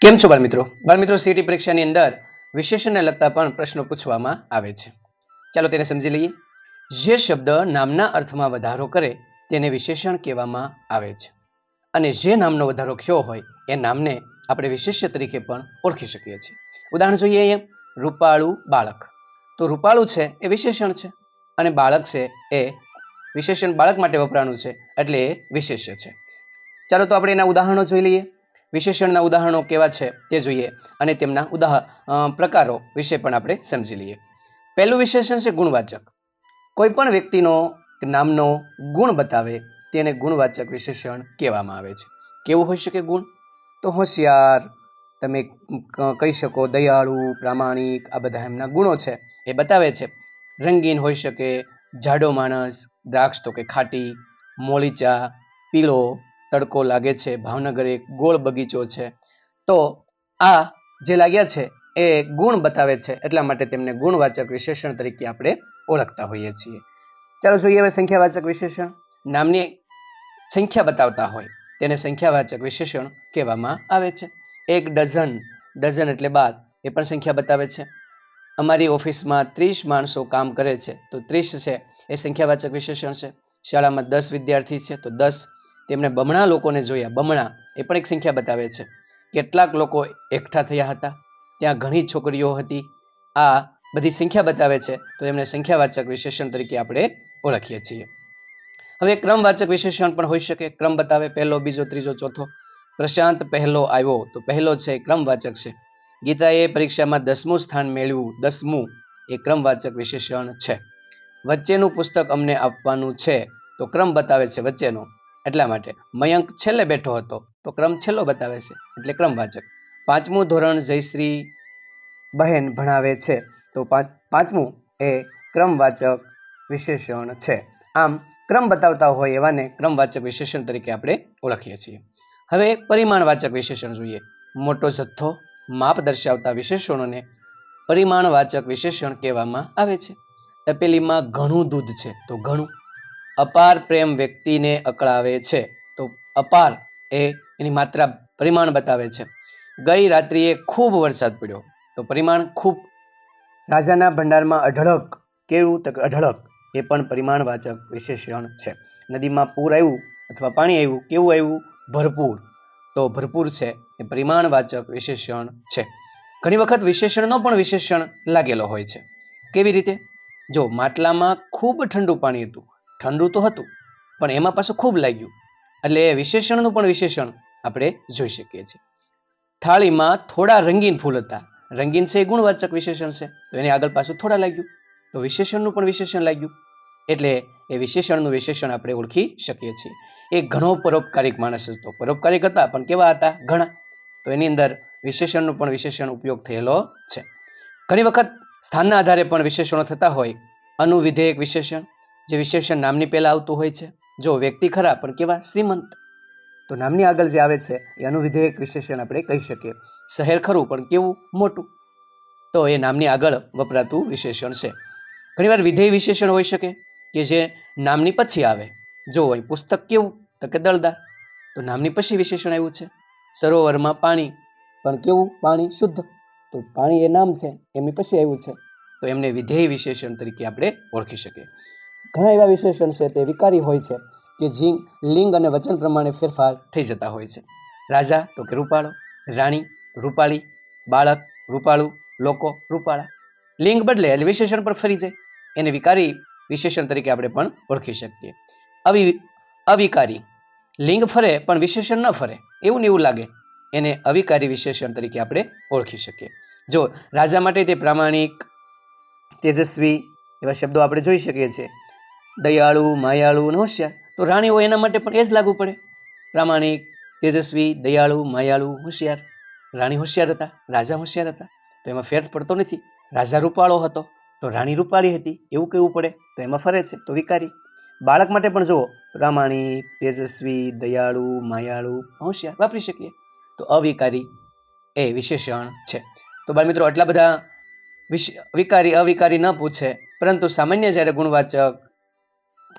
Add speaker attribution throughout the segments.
Speaker 1: કેમ છો બાળમિત્રો? બાળમિત્રો, સીટી પરીક્ષાની અંદર વિશેષણને લગતા પણ પ્રશ્નો પૂછવામાં આવે છે. ચાલો તેને સમજી લઈએ. જે શબ્દ નામના અર્થમાં વધારો કરે તેને વિશેષણ કહેવામાં આવે છે. અને જે નામનો વધારો થયો હોય એ નામને આપણે વિશેષ્ય તરીકે પણ ઓળખી શકીએ છીએ. ઉદાહરણ જોઈએ અહીંયા. રૂપાળું બાળક. તો રૂપાળું છે એ વિશેષણ છે અને બાળક છે એ વિશેષણ બાળક માટે વપરાણું છે એટલે એ વિશેષ્ય છે. ચાલો તો આપણે એના ઉદાહરણો જોઈ લઈએ. વિશેષણના ઉદાહરણો કેવા છે તે જોઈએ અને તેમના ઉદાહ પ્રકારો વિશે પણ આપણે સમજી લઈએ. પહેલું વિશેષણ છે ગુણવાચક. કોઈ પણ વ્યક્તિનો નામનો ગુણ બતાવે તેને ગુણવાચક વિશેષણ કહેવામાં આવે છે. કેવું હોઈ શકે ગુણ? તો હોશિયાર, તમે કહી શકો દયાળુ, પ્રામાણિક, આ બધા એમના ગુણો છે, એ બતાવે છે. રંગીન હોઈ શકે, જાડો માણસ, દ્રાક્ષ તો કે ખાટી મોળીચા પીળો તડકો લાગે છે, ભાવનગર એક ગોળ બગીચો છે. તો આ જે લાગ્યા છે એ ગુણ બતાવે છે, એટલા માટે તેમને ગુણવાચક વિશેષણ તરીકે આપણે ઓળખતા હોઈએ છીએ. ચાલો જોઈએ હવે સંખ્યાવાચક વિશેષણ. નામની સંખ્યા બતાવતા હોય, તેને સંખ્યાવાચક વિશેષણ કહેવામાં આવે છે. એક ડઝન ડઝન એટલે બાર, એ પણ સંખ્યા બતાવે છે. અમારી ઓફિસમાં ત્રીસ માણસો કામ કરે છે, તો ત્રીસ છે, એ સંખ્યાવાચક વિશેષણ છે. શાળામાં દસ વિદ્યાર્થી છે, તો દસ તેમને બમણા લોકોને જોયા. બમણા એ પણ એક સંખ્યા બતાવે છે. કેટલાક લોકો એકઠા થયા હતા. ત્યાં ઘણી છોકરીઓ હતી. આ બધી સંખ્યા બતાવે છે. તો એમને સંખ્યાવાચક વિશેષણ તરીકે આપણે ઓળખીએ છીએ. હવે ક્રમવાચક વિશેષણ પણ હોઈ શકે. ક્રમ બતાવે પહેલો, બીજો, ત્રીજો, ચોથો. પ્રશાંત પહેલો આવ્યો. તો પહેલો છે ક્રમવાચક છે. ગીતાએ પરીક્ષામાં દસમું સ્થાન મેળવ્યું. દસમું એ ક્રમવાચક વિશેષણ છે. વચ્ચેનું પુસ્તક અમને આપવાનું છે. તો ક્રમ બતાવે છે વચ્ચેનો. એટલા માટે. મયંક છેલ્લે બેઠો હતો, તો ક્રમ છેલ્લો બતાવે છે, એટલે ક્રમવાચક. પાંચમું ધોરણ જયશ્રી બહેન ભણાવે છે, તો પાંચ, પાંચમું એ ક્રમવાચક વિશેષણ છે. આમ, ક્રમ બતાવતા હોય એવાને ક્રમવાચક વિશેષણ તરીકે આપણે ઓળખીએ છીએ. હવે પરિમાણવાચક વિશેષણ જોઈએ. મોટો જથ્થો, માપ દર્શાવતા વિશેષણોને પરિમાણવાચક વિશેષણ કહેવામાં આવે છે. તપેલીમાં ઘણું દૂધ છે, તો ઘણું અપાર પ્રેમ વ્યક્તિને અકળાવે છે. તો અપાર એ એની માત્રા પરિમાણ બતાવે છે. ગઈ રાત્રિએ ખૂબ વરસાદ પડ્યો. તો પરિમાણ ખૂબ રાજાના ભંડારમાં અઢળક કેવું તો અઢળક એ પણ પરિમાણવાચક વિશેષણ છે. નદીમાં પૂર આવ્યું અથવા પાણી આવ્યું, કેવું આવ્યું? ભરપૂર. તો ભરપૂર છે એ પરિમાણવાચક વિશેષણ છે. ઘણી વખત વિશેષણનો પણ વિશેષણ લાગેલો હોય છે. કેવી રીતે? જો માટલામાં ખૂબ ઠંડુ પાણી હતું ઠંડુ તો હતું, પણ એમાં પાછું ખૂબ લાગ્યું. એટલે વિશેષણનું પણ વિશેષણ આપણે જોઈ શકીએ છીએ. થાળીમાં થોડા રંગીન ફૂલ હતા. રંગીન છે એ ગુણવાચક વિશેષણ છે, તો એને આગળ પાછું થોડા લાગ્યું. તો વિશેષણનું પણ વિશેષણ લાગ્યું. એટલે એ વિશેષણનું વિશેષણ આપણે ઓળખી શકીએ છીએ. એ ઘણો પરોપકારિક માણસ હતો. પરોપકારિક હતા, પણ કેવા હતા? ઘણા. તો એની અંદર વિશેષણનું પણ વિશેષણ ઉપયોગ થયેલો છે. ઘણી વખત સ્થાનના આધારે પણ વિશેષણો થતા હોય. અનુવિધેયક વિશેષણ જે વિશેષણ નામની પહેલાં આવતું હોય છે. જો વ્યક્તિ ખરા પણ કેવા શ્રીમંત? તો નામની આગળ જે આવે છે, એ અનુવિધેયક વિશેષણ આપણે કહી શકીએ. શહેર ખરું પણ કેવું? મોટું. તો એ નામની આગળ વપરાતું વિશેષણ છે. ઘણીવાર વિધેય વિશેષણ હોઈ શકે કે જે નામની પછી આવે. જો અહીં પુસ્તક કેવું? તો કે દળદાર તો નામની પછી વિશેષણ આવ્યું છે. સરોવરમાં પાણી. પણ કેવું? પાણી શુદ્ધ. તો પાણી એ નામ છે. એમની પછી આવ્યું છે. તો એમને વિધેય વિશેષણ તરીકે આપણે ઓળખી શકીએ. ઘણા એવા વિશેષણ છે તે વિકારી હોય છે કે જે લિંગ અને વચન પ્રમાણે ફેરફાર થઈ જતા હોય છે. રાજા તો કે રૂપાળો, રાણી રૂપાળી, બાળક રૂપાળું, લોકો રૂપાળા. લિંગ બદલે એટલે વિશેષણ પર ફરી જાય. એને વિકારી વિશેષણ તરીકે આપણે પણ ઓળખી શકીએ. અવિ અવિકારી. લિંગ ફરે પણ વિશેષણ ન ફરે. એવું ને એવું લાગે. એને અવિકારી વિશેષણ તરીકે આપણે ઓળખી શકીએ. જો રાજા માટે તે પ્રામાણિક, તેજસ્વી એવા શબ્દો આપણે જોઈ શકીએ છીએ. દયાળુ, માયાળુ હોશિયાર. તો રાણી હોય એના માટે પણ એ જ લાગુ પડે. પ્રામાણિક, તેજસ્વી, દયાળુ, માયાળુ, હોશિયાર. રાણી હોશિયાર હતા, રાજા હોશિયાર હતા. તો એમાં ફેર પડતો નથી. રાજા રૂપાળો હતો. તો રાણી રૂપાળી હતી. એવું કહેવું પડે. તો એમાં ફરે છે. તો વિકારી. બાળક માટે પણ જુઓ. પ્રામાણિક, તેજસ્વી, દયાળુ, માયાળુ, હોશિયાર. વાપરી શકીએ. તો અવિકારી એ વિશેષણ છે. તો બાળ મિત્રો, આટલા બધા વિકારી, અવિકારી ન પૂછે. પરંતુ સામાન્ય જ્યારે ગુણવાચક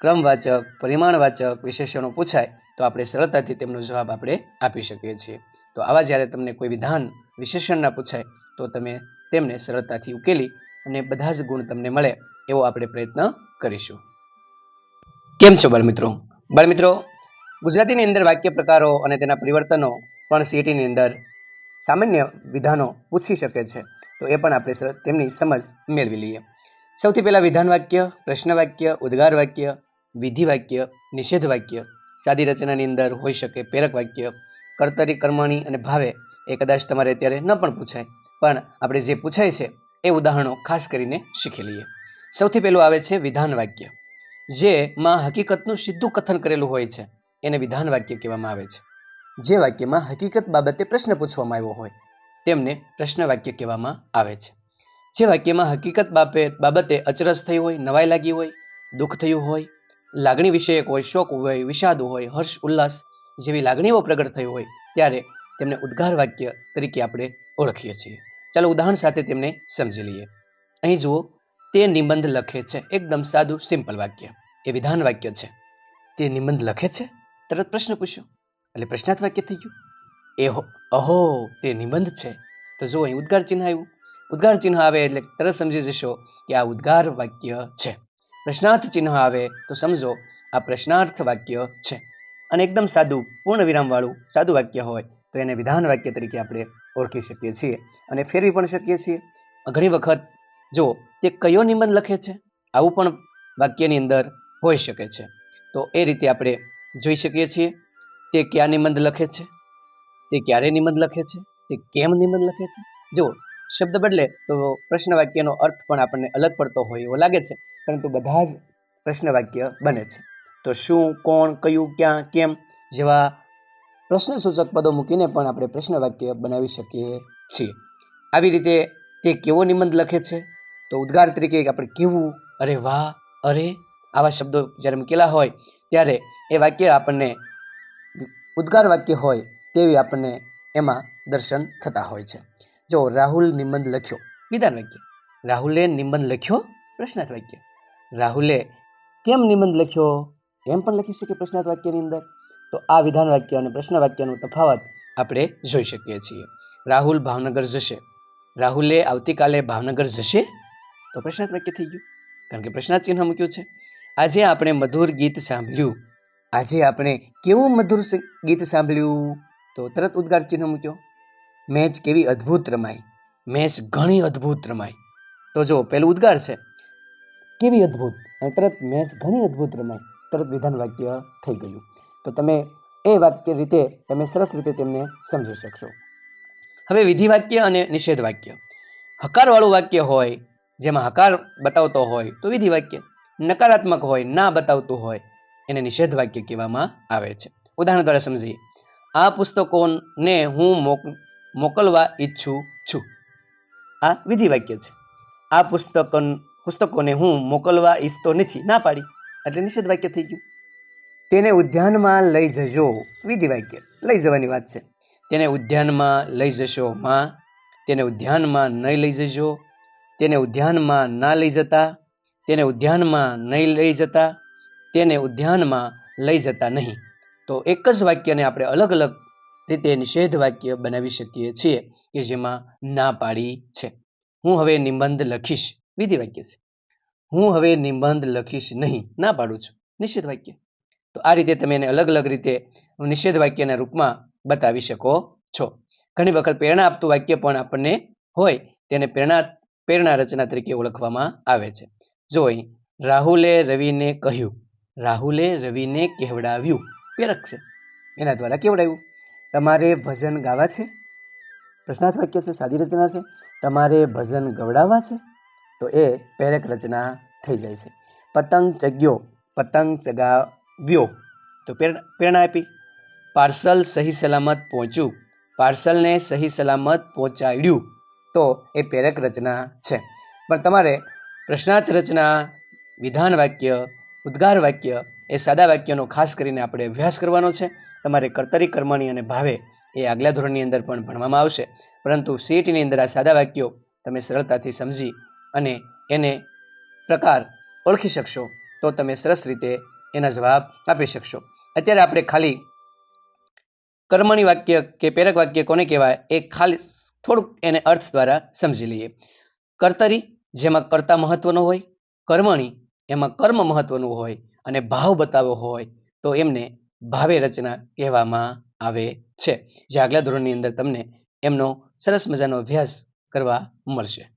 Speaker 1: ક્રમવાચક, પરિમાણવાચક વિશેષણો પૂછાય, તો આપણે સરળતાથી તેમનો જવાબ આપણે આપી શકીએ છીએ. તો આવા જ્યારે તમને કોઈ વિધાન વિશેષણના પૂછાય, તો તમે તેમને સરળતાથી ઉકેલી અને બધા જ ગુણ તમને મળે એવો આપણે પ્રયત્ન કરીશું. કેમ છો બાળમિત્રો? બાળમિત્રો, ગુજરાતીની અંદર વાક્ય પ્રકારો અને તેના પરિવર્તનો પણ સીટીની અંદર સામાન્ય વિધાનો પૂછી શકે છે. તો એ પણ આપણે તેમની સમજ મેળવી લઈએ. સૌથી પહેલાં વિધાન વાક્ય પ્રશ્ન વાક્ય ઉદ્ગાર વાક્ય વિધિ વાક્ય નિષેધ વાક્ય સાદી રચનાની અંદર હોઈ શકે પ્રેરક વાક્ય કર્તરી કર્મણી અને ભાવે એ કદાચ તમારે અત્યારે ન પણ પૂછાય. પણ આપણે જે પૂછાય છે એ ઉદાહરણો ખાસ કરીને શીખી લઈએ. સૌથી પહેલું આવે છે વિધાન વાક્ય જેમાં હકીકતનું સીધું કથન કરેલું હોય છે, એને વિધાન વાક્ય કહેવામાં આવે છે. જે વાક્યમાં હકીકત બાબતે પ્રશ્ન પૂછવામાં આવ્યો હોય, તેમને પ્રશ્ન વાક્ય કહેવામાં આવે છે. જે વાક્યમાં હકીકત બાબતે બાબતે અચરજ થઈ હોય, નવાઈ લાગી હોય, દુઃખ થયું હોય લાગણી વિષયક હોય, શોક હોય, વિષાદ હોય, હર્ષ, ઉલ્લાસ જેવી લાગણીઓ પ્રગટ થઈ હોય, ત્યારે તેમને ઉદ્ગાર વાક્ય તરીકે આપણે ઓળખીએ છીએ. ચાલો ઉદાહરણ સાથે તેમને સમજી લઈએ. અહીં જુઓ, તે નિબંધ લખે છે. એકદમ સાદું, સિમ્પલ વાક્ય. એ વિધાન વાક્ય છે. તે નિબંધ લખે છે? તરત પ્રશ્ન પૂછ્યો એટલે પ્રશ્નાર્થ વાક્ય થઈ ગયું. એ અહો, તે નિબંધ છે. તો જુઓ અહીં ઉદ્ગાર ચિહ્ન આવ્યું. ઉદ્ગાર ચિહ્ન આવે એટલે તરત સમજી જશો કે આ ઉદ્ગાર વાક્ય છે. પ્રશ્નાર્થ ચિહ્ન આવે તો સમજો, આ પ્રશ્નાર્થ વાક્ય છે. અને એકદમ સાદું, પૂર્ણ વિરામ વાળું સાદું વાક્ય હોય તો એને વિધાન વાક્ય તરીકે આપણે ઓળખી શકીએ છીએ અને ફેરવી પણ શકીએ છીએ. ઘણી વખત, જો તે કયો નિબંધ લખે છે, આવું પણ વાક્યની અંદર હોઈ શકે છે. તો એ રીતે આપણે જોઈ શકીએ છીએ, તે ક્યાં નિબંધ લખે છે, તે ક્યારે નિબંધ લખે છે, તે કેમ નિબંધ લખે છે? જો શબ્દ બદલે તો પ્રશ્ન વાક્યનો અર્થ પણ આપણને અલગ પડતો હોય એવો લાગે છે. પરંતુ બધા જ પ્રશ્ન વાક્ય બને છે. તો શું, કોણ, કયું, ક્યાં, કેમ જેવા પ્રશ્ન સૂચક પદો મૂકીને પણ આપણે પ્રશ્ન વાક્ય બનાવી શકીએ છીએ. આવી રીતે તે કેવો નિબંધ લખે છે? તો ઉદ્ગાર તરીકે આપણે કેવું, અરે વાહ, અરે, આવા શબ્દો જ્યારે મૂકેલા હોય ત્યારે એ વાક્ય આપણને ઉદ્ગાર વાક્ય હોય તેવી આપણને એમાં દર્શન થતા હોય છે. જો રાહુલ નિબંધ લખ્યો, વિધાન વાક્ય. રાહુલે નિબંધ લખ્યો, પ્રશ્નાર્થ વાક્ય. રાહુલે કેમ નિબંધ લખ્યો? એમ પણ લખી શકીએ પ્રશ્નાર્થ વાક્યની અંદર. તો આ વિધાન વાક્ય અને પ્રશ્ન વાક્યનો તફાવત આપણે જોઈ શકીએ છીએ. રાહુલ ભાવનગર જશે. રાહુલે આવતીકાલે ભાવનગર જશે? તો પ્રશ્નાર્થ વાક્ય થઈ ગયું. કારણ કે પ્રશ્નાર્થ ચિહ્ન મૂક્યું છે. આજે આપણે મધુર ગીત સાંભળ્યું. આજે આપણે કેવું મધુર ગીત સાંભળ્યું? તો તરત ઉદ્ગાર ચિહ્ન મૂક્યો. મેચ કેવી અદ્ભુત રમાઈ. મેચ ઘણી અદ્ભુત રમાઈ. તો જો પહેલું ઉદ્ગાર છે. કેવી અદ્ભુત અને તરત મેચ ઘણી અદ્ભુત રમાઈ, તરત વિધાન વાક્ય થઈ ગયું. તો તમે એ વાક્ય રીતે તમે સરસ રીતે તેમને સમજી શકશો. હવે વિધિ વાક્ય અને નિષેધ વાક્ય. હકારવાળું વાક્ય હોય, જેમાં હકાર બતાવતો હોય, તો વિધિ વાક્ય. નકારાત્મક હોય, ના બતાવતું હોય, એને નિષેધ વાક્ય કહેવામાં આવે છે. ઉદાહરણ દ્વારા સમજીએ. આ પુસ્તકોને હું મોકલવા ઈચ્છું છું. આ વિધિ વાક્ય છે. આ પુસ્તક પુસ્તકોને હું મોકલવા ઈચ્છતો નથી. ના પાડી. એટલે નિષેધ વાક્ય થઈ ગયું. તેને ઉદ્યાનમાં લઈ જજો. વિધિ વાક્ય. લઈ જવાની વાત છે. તેને ઉદ્યાનમાં લઈ જશો માં. તેને ઉદ્યાનમાં નહીં લઈ જજો. તેને ઉદ્યાનમાં ના લઈ જતા. તેને ઉદ્યાનમાં નહીં લઈ જતા. તેને ઉદ્યાનમાં લઈ જતા નહીં. તો એક જ વાક્યને આપણે અલગ અલગ રીતે નિષેધ વાક્ય બનાવી શકીએ છીએ કે જેમાં ના પાડી છે. હું હવે નિબંધ લખીશ. વિધિ વાક્ય છે. હું હવે નિબંધ લખીશ નહીં, ના પાડું છું. નિષેધ વાક્ય. તો આ રીતે તમે એને અલગ અલગ રીતે નિષેધ વાક્યના રૂપમાં બતાવી શકો છો. ઘણી વખત પ્રેરણા આપતું વાક્ય પણ આપણને હોય, તેને પ્રેરણા પ્રેરણા રચના તરીકે ઓળખવામાં આવે છે. જો અહીં, રાહુલે રવિને કહ્યું. રાહુલે રવિને કહેવડાવ્યું. પ્રેરક છે. એના દ્વારા કેવડાવ્યું તમારે ભજન ગાવા છે? પ્રશ્નાર્થ વાક્ય છે, સાદી રચના છે. તમારે ભજન ગવડાવવા છે? તો એ પ્રેરક રચના થઈ જાય છે. પતંગ ચગ્યો, પતંગ ચગાવ્યો, તો પ્રેરણા આપી. પાર્સલ સહી સલામત પહોંચ્યું. પાર્સલને સહી સલામત પહોંચાડ્યું. તો એ પ્રેરક રચના છે. પણ તમારે પ્રશ્નાર્થ રચના, વિધાન વાક્ય, ઉદ્ગાર વાક્ય એ સાદા વાક્યનો ખાસ કરીને આપણે અભ્યાસ કરવાનો છે. તમારે કર્તરી કર્મણી અને ભાવે એ આગલા ધોરણની અંદર પણ ભણવામાં આવશે. પરંતુ સીટની અંદર આ સાદા વાક્યો તમે સરળતાથી સમજી અને એને પ્રકાર ઓળખી શકશો, તો તમે સરસ રીતે એના જવાબ આપી શકશો. અત્યારે આપણે ખાલી કર્મણી વાક્ય કે પ્રેરક વાક્ય કોને કહેવાય એ ખાલી થોડુંક એને અર્થ દ્વારા સમજી લઈએ. કર્તરી, જેમાં કર્તા મહત્વનો હોય, કર્મણી, એમાં કર્મ મહત્વનું હોય અને ભાવ બતાવવો હોય, તો એમને ભાવે રચના કહેવામાં આવે છે. જે આગલા ધોરણની અંદર તમને એમનો સરસ મજાનો અભ્યાસ કરવા મળશે.